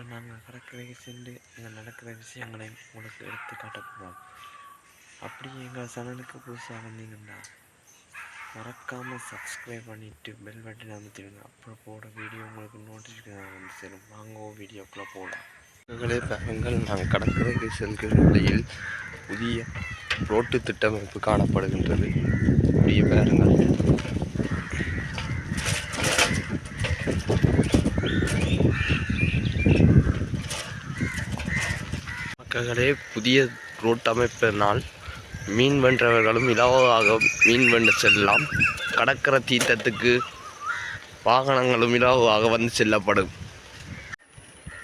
இப்போ நாங்கள் கடற்கரைக்கு சென்று இங்கே நடக்கிற விஷயங்களை உங்களுக்கு எடுத்து காட்ட போகிறோம் அப்படி எங்கள் சேனலுக்கு புதுசாக வந்தீங்கன்னா மறக்காமல் சப்ஸ்கிரைப் பண்ணிவிட்டு பெல் பட்டன் அமைத்திடுங்க. அப்புறம் போட வீடியோ உங்களுக்கு நோட்டிஃபிகேஷன் வந்து சேரும். வாங்க வீடியோக்குள்ளே போகலாம் நண்பர்களே பாருங்கள் நாங்கள் கடற்கரைக்கு செல்கிற வழியில் புதிய ரோட்டு திட்டமைப்பு காணப்படுகின்றது. புதிய பாருங்கள். மக்களே புதிய ரோட் அமைப்பினால் மீன் வென்றவர்களும் இலவாக மீன் வென்று செல்லலாம். கடற்கரை தீர்த்தத்துக்கு வாகனங்களும் இலவாக வந்து செல்லப்படும்.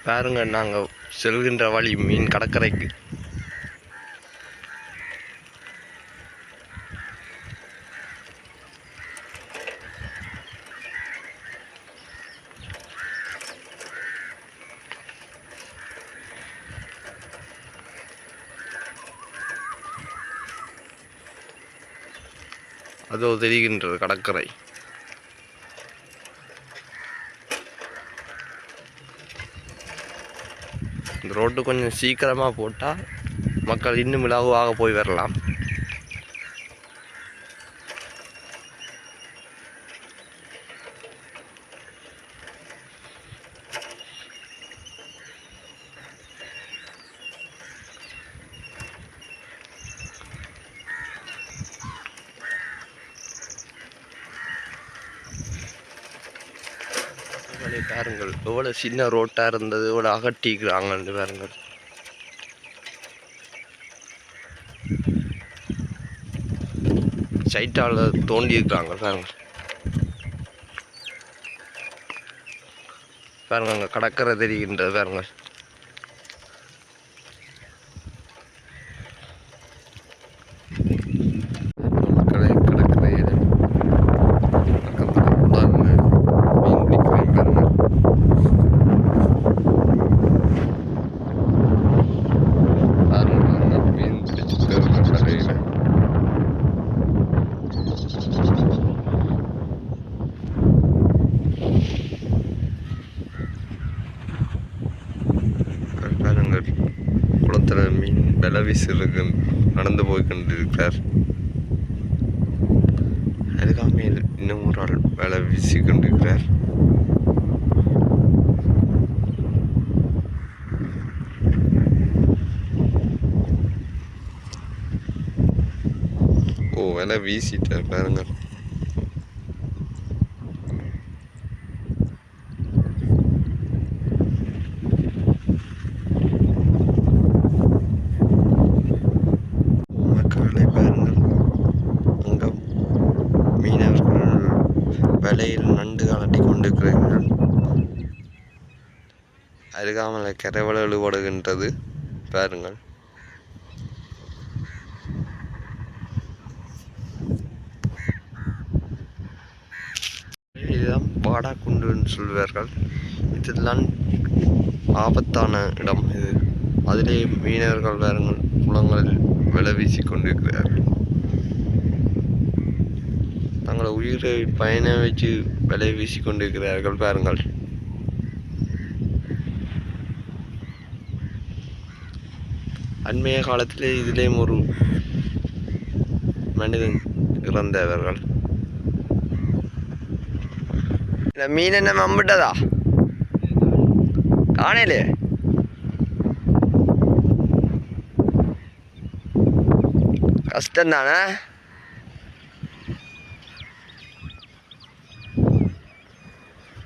பாருங்கள் நாங்கள் செல்கின்ற வழி மீன் கடற்கரைக்கு. அதோ தெரிகின்றது கடற்கரை. இந்த ரோட்டு கொஞ்சம் சீக்கிரமாக போட்டால் மக்கள் இன்னும் இலகுவாக போய் வரலாம். இதை பாருங்கள். எவ்வளோ சின்ன ரோட்டாக இருந்தது எவ்வளோ அகட்டிக்கிறாங்கன்னு பாருங்கள். சைட்டால் தோண்டி இருக்கிறாங்க பாருங்கள் பாருங்க அங்கே கடற்கரை தெரிகின்றது பாருங்கள் மக்களை கடற்கரையில் பக்கத்தில் உட்கார்ந்து மீன் பிடிக்கிறேன் பாருங்கள் பாருங்க பாருங்க மீன் பிடிச்சிட்டு இருக்க கரையில் பாருங்கள் குளத்தில் மீன் வில நடந்து போய் கொண்டிருக்கிறார். அருகாமையில் இன்னும் ஒரு ஆள் வேலை வீசி கொண்டிருக்கிறார். ஓ வேலை வீசிட்டார் பாருங்கள் மக்களை பாருங்கள் அங்கே மீனவர்கள் வலையில் நண்டு கலட்டி கொண்டிருக்கிறார்கள் அருகாமலை கரைவலை இழுபடுகின்றது பாருங்கள். இதுதான் பாடாக்குண்டுன்னு சொல்வார்கள். இதுதான் ஆபத்தான இடம் இது. அதிலே மீனவர்கள் வேறு குளங்களில் விலை வீசி கொண்டிருக்கிறார்கள் தங்களை உயிரை பயண வச்சு விலை வீசி கொண்டிருக்கிறார்கள் பாருங்கள். அண்மைய காலத்திலே இதிலேயும் ஒரு மனிதன் இறந்தவர்கள். இந்த மீன் என்ன மம்பிட்டதா? காணலே கஷ்டம் தானே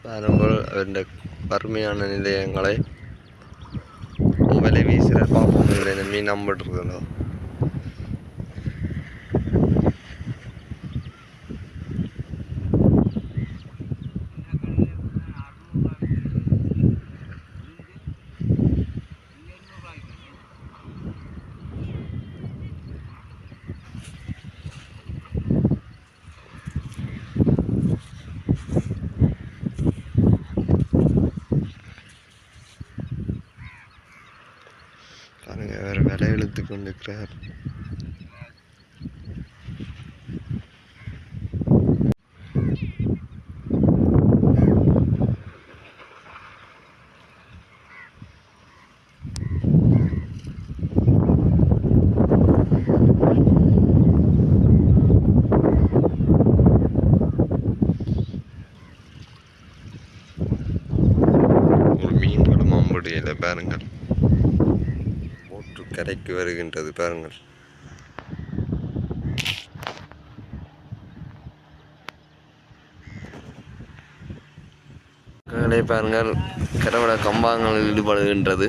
பாருங்கள் அவருடைய வறுமையான நிலையங்களை வலை வீசுகிற பார்ப்போம் இந்த மீன் நம்பிட்டுருக்கோ பாருங்க con letrar. Dormir para não morrer, é barangay. கரைக்கு வருகின்றது பாருங்கள். கடை பாருங்கள் கடவுட கம்பாங்களில் ஈடுபடுகின்றது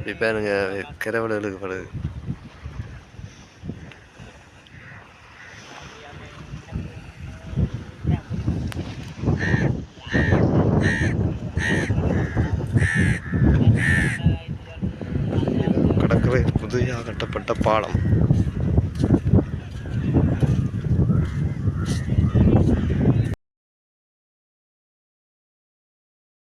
இப்ப பாருங்க கடவுள ஈடுபடுது ആകവേ പുതിയ അകട്ടപ്പെട്ട പാളം